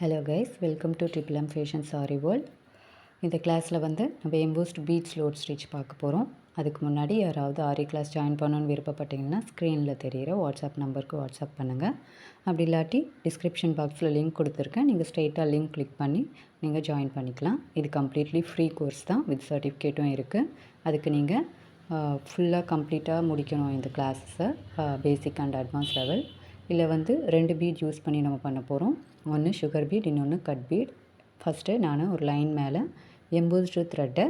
Hello guys welcome to triple M fashion sari world இந்த கிளாஸில் வந்து நம்ம எம்போஸ்ட் பீட்ஸ் லோட் ஸ்டிச் பார்க்க போகிறோம் அதுக்கு முன்னாடி யாராவது ஆரி கிளாஸ் ஜாயின் பண்ணணுன்னு விருப்பப்பட்டிங்கன்னா ஸ்க்ரீனில் தெரிகிற வாட்ஸ்அப் நம்பருக்கு வாட்ஸ்அப் பண்ணுங்கள் அப்படி இல்லாட்டி டிஸ்கிரிப்ஷன் பாக்ஸில் லிங்க் கொடுத்துருக்கேன். நீங்கள் ஸ்ட்ரெயிட்டாக லிங்க் கிளிக் பண்ணி நீங்கள் ஜாயின் பண்ணிக்கலாம். இது கம்ப்ளீட்லி ஃப்ரீ கோர்ஸ் தான். வித் சர்டிஃபிகேட்டும் இருக்குது அதுக்கு நீங்கள் ஃபுல்லாக கம்ப்ளீட்டாக முடிக்கணும் இந்த கிளாஸஸை பேசிக் அண்ட் அட்வான்ஸ் லெவல் இல்லை வந்து ரெண்டு பீட் யூஸ் பண்ணி நம்ம பண்ண போகிறோம் ஒன்று சுகர் பீட் இன்னொன்று கட் பீட் ஃபஸ்ட்டு நான் ஒரு லைன் மேலே எம்போஸ்டு த்ரெட்டை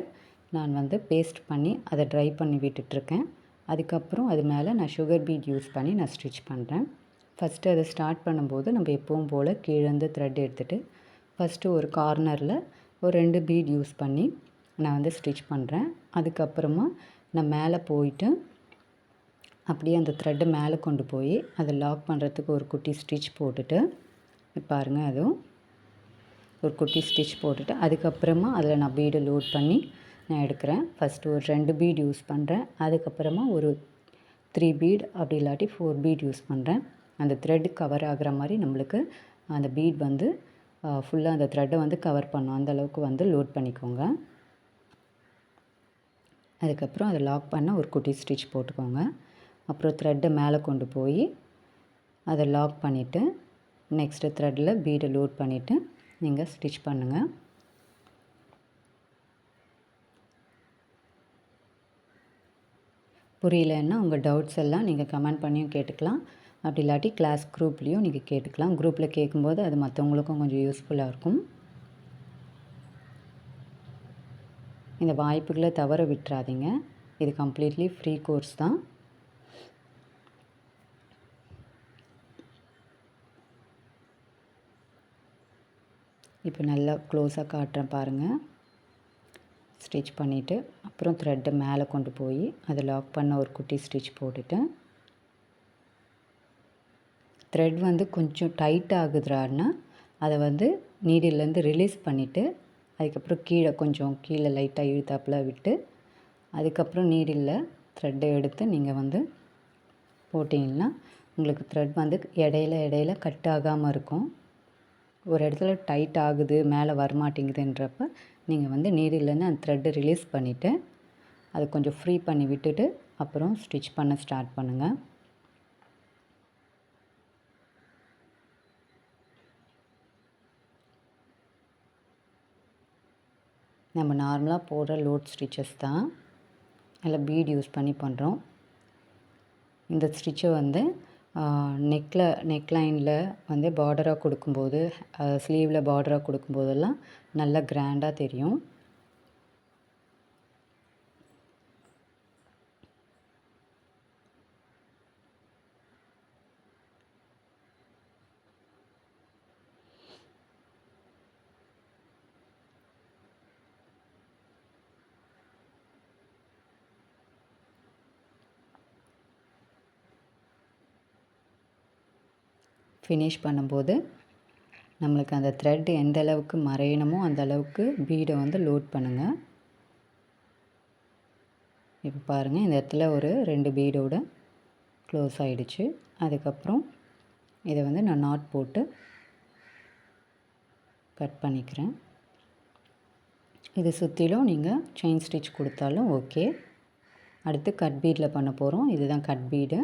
நான் வந்து பேஸ்ட் பண்ணி அதை ட்ரை பண்ணி விட்டுட்ருக்கேன். அதுக்கப்புறம் அது மேலே நான் சுகர் பீட் யூஸ் பண்ணி நான் ஸ்டிச் பண்ணுறேன் ஃபஸ்ட்டு அதை ஸ்டார்ட் பண்ணும்போது நம்ம எப்பவும் போல் கீழேருந்து த்ரெட் எடுத்துகிட்டு ஃபஸ்ட்டு ஒரு கார்னரில் ஒரு ரெண்டு பீட் யூஸ் பண்ணி நான் வந்து ஸ்டிச் பண்ணுறேன் அதுக்கப்புறமா நான் மேலே போயிட்டு அப்படியே அந்த த்ரெட்டை மேலே கொண்டு போய் அதை லாக் பண்ணுறதுக்கு ஒரு குட்டி ஸ்டிச் போட்டுட்டு பாருங்கள் அதுவும் ஒரு குட்டி ஸ்டிச் போட்டுட்டு அதுக்கப்புறமா அதில் நான் பீடை லோட் பண்ணி நான் எடுக்கிறேன். ஃபஸ்ட்டு ஒரு ரெண்டு பீட் யூஸ் பண்ணுறேன் அதுக்கப்புறமா ஒரு த்ரீ பீட் அப்படி இல்லாட்டி ஃபோர் பீட் யூஸ் பண்ணுறேன் அந்த த்ரெட் கவர் ஆகிற மாதிரி நம்மளுக்கு அந்த பீட் வந்து ஃபுல்லாக அந்த த்ரெட்டை வந்து கவர் பண்ணும். அந்த அளவுக்கு வந்து லோட் பண்ணிக்கோங்க. அதுக்கப்புறம் அதை லாக் பண்ண ஒரு குட்டி ஸ்டிச் போட்டுக்கோங்க. அப்புறம் த்ரெட்டை மேலே கொண்டு போய் அதை லாக் பண்ணிவிட்டு நெக்ஸ்ட்டு த்ரெட்டில் பீடை லோட் பண்ணிவிட்டு நீங்கள் ஸ்டிச் பண்ணுங்கள் புரியலன்னா உங்கள் டவுட்ஸ் எல்லாம் நீங்கள் கமெண்ட் பண்ணியும் கேட்டுக்கலாம். அப்படி இல்லாட்டி கிளாஸ் குரூப்லேயும் நீங்கள் கேட்டுக்கலாம். குரூப்பில் கேட்கும்போது அது மற்றவங்களுக்கும் கொஞ்சம் யூஸ்ஃபுல்லாக இருக்கும். இந்த வாய்ப்புகளை தவற விட்டுறாதீங்க. இது கம்ப்ளீட்லி ஃப்ரீ கோர்ஸ் தான். இப்போ நல்லா க்ளோஸாக காட்டுறேன் பாருங்கள் ஸ்டிச் பண்ணிவிட்டு அப்புறம் த்ரெட்டை மேலே கொண்டு போய் அதை லாக் பண்ண ஒரு குட்டி ஸ்டிச் போட்டுட்டு த்ரெட் வந்து கொஞ்சம் டைட் ஆகுதுறாருன்னா அதை வந்து நீடிலேருந்து ரிலீஸ் பண்ணிவிட்டு அதுக்கப்புறம் கீழே கொஞ்சம் கீழே லைட்டாக இழுத்தாப்பில் விட்டு அதுக்கப்புறம் நீடில் த்ரெட்டை எடுத்து நீங்கள் வந்து போட்டிங்கன்னா உங்களுக்கு த்ரெட் வந்து இடையில இடையில கட் ஆகாமல் இருக்கும். ஒரு இடத்துல டைட் ஆகுது மேலே வரமாட்டேங்குதுன்றப்ப நீங்கள் வந்து நீடிலேருந்து அந்த த்ரெட்டை ரிலீஸ் பண்ணிவிட்டு அதை கொஞ்சம் ஃப்ரீ பண்ணி விட்டுட்டு அப்புறம் ஸ்டிச் பண்ண ஸ்டார்ட் பண்ணுங்கள் நம்ம நார்மலாக போடுற லோட் ஸ்டிச்சஸ் தான். அதில் பீட் யூஸ் பண்ணி பண்ணுறோம் இந்த ஸ்டிச்சை வந்து நெக்கில் நெக் லைனில் வந்து பார்டராக கொடுக்கும்போது ஸ்லீவில் பார்டராக கொடுக்கும்போதெல்லாம் நல்லா கிராண்டாக தெரியும். ஃபினிஷ் பண்ணும்போது நம்மளுக்கு அந்த த்ரெட் எந்த அளவுக்கு மறையணுமோ அந்த அளவுக்கு பீடை வந்து லோட் பண்ணுங்கள் இப்போ பாருங்கள் இந்த இடத்துல ஒரு ரெண்டு பீடோட க்ளோஸ் ஆகிடுச்சு அதுக்கப்புறம் இதை வந்து நான் நாட் போட்டு கட் பண்ணிக்கிறேன். இது சுற்றிலும் நீங்கள் செயின் ஸ்டிச் கொடுத்தாலும் ஓகே அடுத்து கட் பீடில் பண்ண போகிறோம் இதுதான் கட் பீடு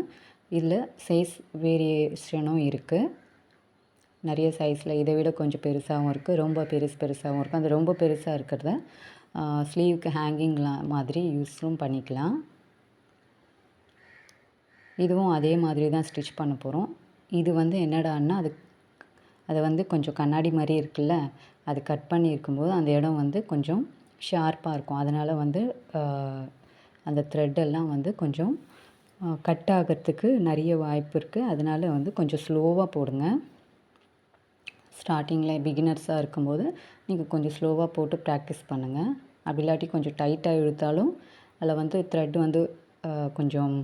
இதில் சைஸ் வேரியேஷனும் இருக்குது நிறைய சைஸில் இதை விட கொஞ்சம் பெருசாகவும் இருக்குது ரொம்ப பெருசு பெருசாகவும் இருக்குது அந்த ரொம்ப பெருசாக இருக்கிறத ஸ்லீவுக்கு ஹேங்கிங்லாம் மாதிரி யூஸும் பண்ணிக்கலாம். இதுவும் அதே மாதிரி தான் ஸ்டிச் பண்ண போகிறோம் இது வந்து என்னடான்னா அது அதை வந்து கொஞ்சம் கண்ணாடி மாதிரி இருக்குல்ல அது கட் பண்ணி இருக்கும்போது அந்த இடம் வந்து கொஞ்சம் ஷார்ப்பாக இருக்கும். அதனால் வந்து அந்த த்ரெட்டெல்லாம் வந்து கொஞ்சம் கட் ஆகிறதுக்கு நிறைய வாய்ப்பு இருக்குது அதனால் வந்து கொஞ்சம் ஸ்லோவாக போடுங்க. ஸ்டார்டிங்கில் பிகினர்ஸாக இருக்கும்போது நீங்கள் கொஞ்சம் ஸ்லோவாக போட்டு ப்ராக்டிஸ் பண்ணுங்கள் அப்படி இல்லாட்டி கொஞ்சம் டைட்டாக இழுத்தாலும் அதில் வந்து த்ரெட் வந்து கொஞ்சம்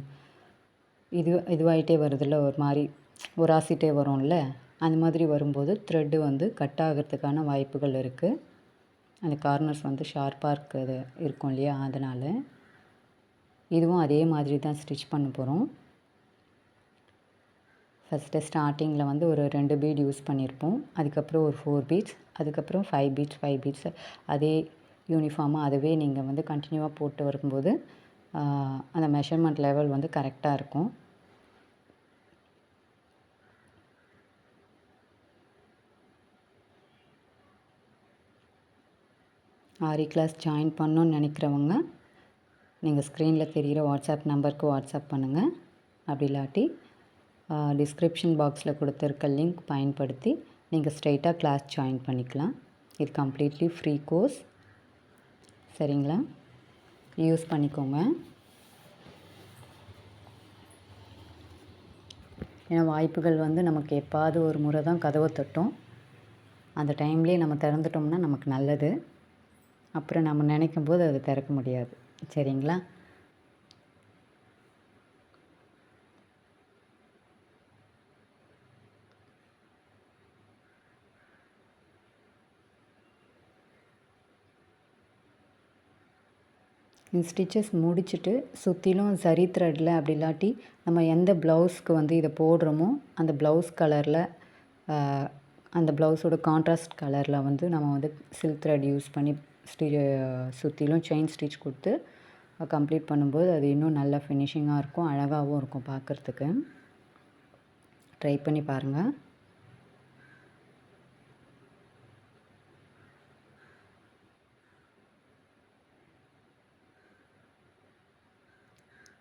இது இதுவாகிட்டே வருதில்ல ஒரு மாதிரி உராசிட்டே வரும்ல? அந்த மாதிரி வரும்போது த்ரெட்டு வந்து கட் ஆகிறதுக்கான வாய்ப்புகள் இருக்குது அந்த கார்னர்ஸ் வந்து ஷார்ப்பாக இருக்கிறது இருக்கும் இல்லையா? அதனால் இதுவும் அதே மாதிரி தான் ஸ்டிச் பண்ண போகிறோம் ஃபஸ்ட்டு ஸ்டார்டிங்கில் வந்து ஒரு ரெண்டு பீட் யூஸ் பண்ணியிருப்போம் அதுக்கப்புறம் ஒரு ஃபோர் பீட்ஸ் அதுக்கப்புறம் ஃபைவ் பீட்ஸ் ஃபைவ் பீட்ஸ் அதே யூனிஃபார்மாக அதுவே நீங்கள் வந்து கண்டினியூவாக போட்டு வரும்போது அந்த மெஷர்மெண்ட் லெவல் வந்து கரெக்டாக இருக்கும். ஆரி கிளாஸ் ஜாயின் பண்ணணும்னு நினைக்கிறவங்க நீங்கள் ஸ்க்ரீனில் தெரிகிற வாட்ஸ்அப் நம்பருக்கு வாட்ஸ்அப் பண்ணுங்கள். அப்படி இல்லாட்டி டிஸ்கிரிப்ஷன் பாக்ஸில் கொடுத்துருக்க லிங்க் பயன்படுத்தி நீங்கள் ஸ்ட்ரைட்டாக கிளாஸ் ஜாயின் பண்ணிக்கலாம். இது கம்ப்ளீட்லி ஃப்ரீ கோர்ஸ் சரிங்களா? யூஸ் பண்ணிக்கோங்க. ஏன்னா வாய்ப்புகள் வந்து நமக்கு எப்பாவது ஒரு முறை தான் கதவை தட்டும். அந்த டைம்லேயே நம்ம திறந்துட்டோம்னா நமக்கு நல்லது. அப்புறம் நம்ம நினைக்கும் போது அதை திறக்க முடியாது. சரிங்களா? இந்த ஸ்டிச்சஸ் முடிச்சுட்டு சுற்றிலும் சரி த்ரெட்டில் அப்படி இல்லாட்டி நம்ம எந்த ப்ளவுஸ்க்கு வந்து இதை போடுறோமோ அந்த ப்ளவுஸ் கலரில் அந்த ப்ளவுஸோட கான்ட்ராஸ்ட் கலரில் வந்து நம்ம வந்து சில்க் த்ரெட் யூஸ் பண்ணி ஸ்டி சுற்றிலும் செயின் ஸ்டிச் கொடுத்து கம்ப்ளீட் பண்ணும்போது அது இன்னும் நல்லா ஃபினிஷிங்காக இருக்கும் அழகாகவும் இருக்கும் பார்க்குறதுக்கு. ட்ரை பண்ணி பாருங்கள்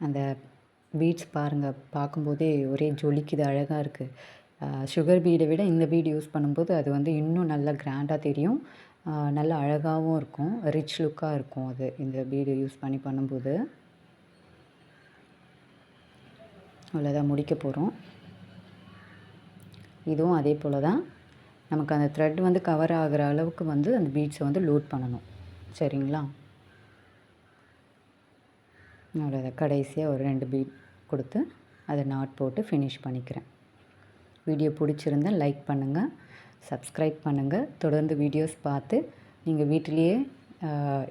அந்த பீட்ஸ் பாருங்கள் பார்க்கும்போதே ஒரே ஜொலிக்குது அழகாக இருக்குது சுகர் பீடை விட இந்த பீடு யூஸ் பண்ணும்போது அது வந்து இன்னும் நல்லா கிராண்டாக தெரியும். நல்ல அழகாகவும் இருக்கும். ரிச் லுக்காக இருக்கும் அது. இந்த பீடு யூஸ் பண்ணி பண்ணும்போது. அவ்வளோதான் முடிக்க போகிறோம் இதுவும் அதே போல் தான் நமக்கு அந்த த்ரெட் வந்து கவர் ஆகிற அளவுக்கு வந்து அந்த பீட்ஸை வந்து லோட் பண்ணணும். சரிங்களா? அவ்வளோதான் கடைசியாக ஒரு ரெண்டு பீட் கொடுத்து அதை நாட் போட்டு ஃபினிஷ் பண்ணிக்கிறேன். வீடியோ பிடிச்சிருந்தா லைக் பண்ணுங்கள் சப்ஸ்கிரைப் பண்ணுங்கள் தொடர்ந்து வீடியோஸ் பார்த்து நீங்கள் வீட்டிலேயே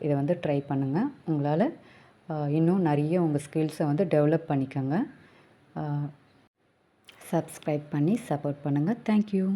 இதை வந்து ட்ரை பண்ணுங்கள் உங்களால் இன்னும் நிறைய உங்கள் ஸ்கில்ஸை வந்து டெவலப் பண்ணிக்கோங்க. சப்ஸ்கிரைப் பண்ணி சப்போர்ட் பண்ணுங்கள் தேங்க்யூ